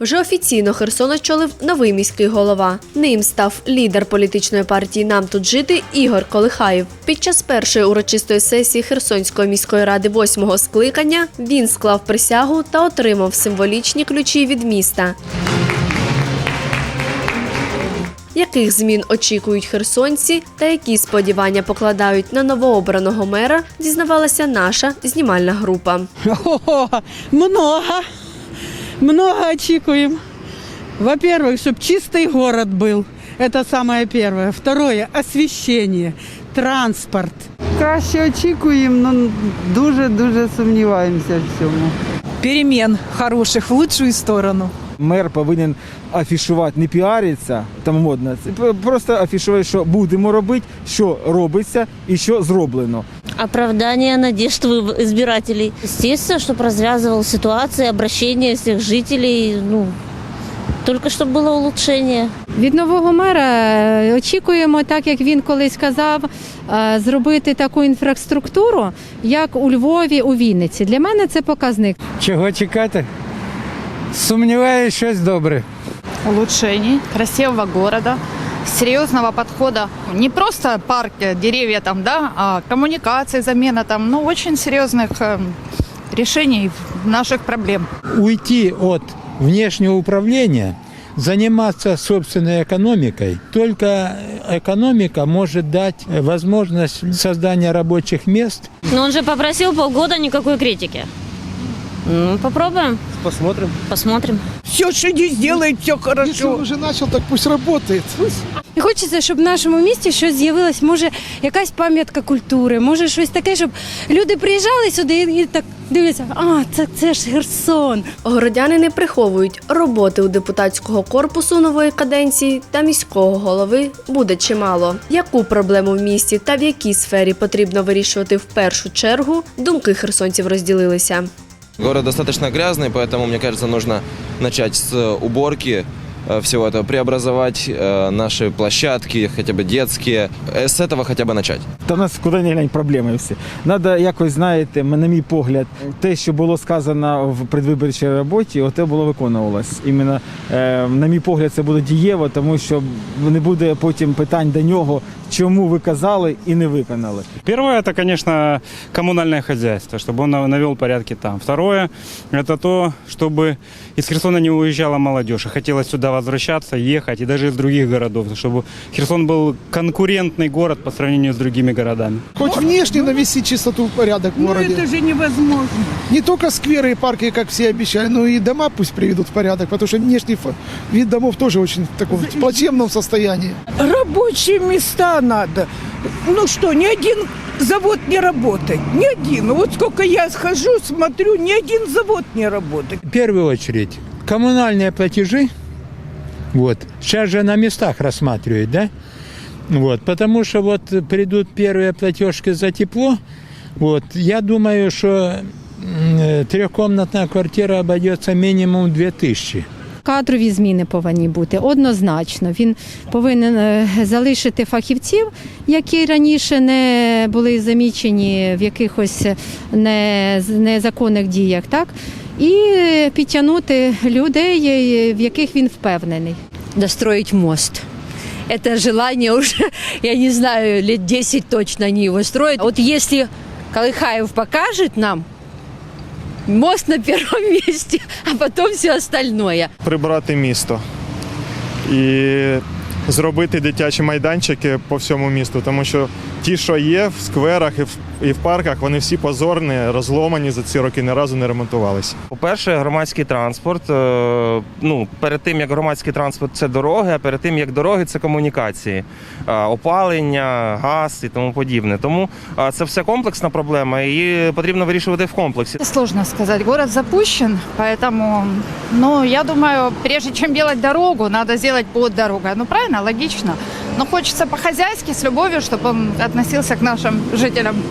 Вже офіційно Херсон очолив новий міський голова. Ним став лідер політичної партії Нам тут жити Ігор Колихаєв. Під час першої урочистої сесії Херсонської міської ради восьмого скликання він склав присягу та отримав символічні ключі від міста. Яких змін очікують херсонці та які сподівання покладають на новообраного мера, дізнавалася наша знімальна група. О, много Много очікуем. Во-первых, чтобы чистый город был. Это самое первое. Второе освещение, транспорт. Краще очікуємо, але дуже-дуже сумніваємося в цьому. перемен хороших в лучшую сторону. Мер повинен афішувати, не піаритися, там модно. Це п- Просто афішувати, що будемо робити, що робиться і що зроблено. оправдание надежд выб- избирателей. Естественно, чтобы развязывал ситуации, обращение всех жителей, ну, только чтобы было улучшение. Від нового мера е, очікуємо, так як він колись казав, е, зробити таку інфраструктуру, як у Львові, у Вінниці. Для мене це показник. Чого чекати? Сумніваюся, щось добре. улучшений красивого города, Серьезного подхода. Не просто парк, э, деревья там, да, а коммуникации, замена там, ну, очень серьезных э, решений наших проблем. Уйти от внешнего управления, заниматься собственной экономикой. Только экономика может дать возможность создания рабочих мест Но он же попросил полгода никакой критики. Ну, попробуем. Посмотрим. Посмотрим. Все, что не сделает, все хорошо. уже начал, так пусть работает. І хочеться, щоб в нашому місті щось з'явилось, може, якась пам'ятка культури, може щось таке, щоб люди приїжджали сюди і, і так дивляться, а це, це ж Херсон. Городяни не приховують роботи у депутатського корпусу нової каденції та міського голови буде чимало. Яку проблему в місті та в якій сфері потрібно вирішувати в першу чергу, думки херсонців розділилися. Город достаточно грязный, поэтому, мне кажется, нужно начать с э, уборки э, всего этого, преобразовать э, наши площадки, хотя бы детские. Э, С этого хотя бы начать. Та в нас куди не глянь проблеми всі. Надо якось, знаєте, на мій погляд, те, що було сказано в предвиборчій роботі, оте було виконувалось. Іменно, е, на мій погляд, це буде дієво, тому що не буде потім питань до нього, чому ви казали і не виконали. Первое, это, конечно, коммунальное хозяйство, чтобы он нав- навел порядки там. Второе, это то, чтобы из Херсона не уезжала молодежь, а хотелось сюда возвращаться, ехать, и даже из других городов, чтобы Херсон был конкурентный город по сравнению с другими городами. Хоть внешне навести чистоту, порядок в Ну городе. это же невозможно. Не только скверы и парки, как все обещали, но и дома пусть приведут в порядок, потому что внешний вид домов тоже очень в таком плачевном состоянии. Рабочие места надо. Ну что, ни один завод не работает. Ни один. Вот сколько я схожу, смотрю, ни один завод не работает. В первую очередь, коммунальные платежи, вот, сейчас же на местах рассматривают, да? Вот, потому что вот придут первые платежки за тепло, вот, я думаю, что э, трехкомнатная квартира обойдется минимум 2000. Кадрові зміни повинні бути однозначно. Він повинен е, залишити фахівців, які раніше не були замічені в якихось незаконних діях, так і підтягнути людей, е, в яких він впевнений. достроить мост. Это желание уже, я не знаю, лет 10 точно они его строят. Вот если Колыхаев покажет нам мост на первом месте, а потом все остальное. прибрати місто і зробити дитячі майданчики по всьому місту, тому що ті, що є в скверах і в, і в парках, вони всі позорні, розломані за ці роки, ні разу не ремонтувалися. По-перше, громадський транспорт. е, Ну, перед тим як громадський транспорт це дороги, а перед тим як дороги це комунікації, е, опалення, газ і тому подібне. Тому е, це все комплексна проблема, і її потрібно вирішувати в комплексі. Сложно сказать, город запущен, поэтому, ну, я думаю, прежде чем делать дорогу, надо сделать под дорогой. Ну, правильно, логично. Но хочется по-хозяйски, с любовью, чтобы он относился к нашим жителям.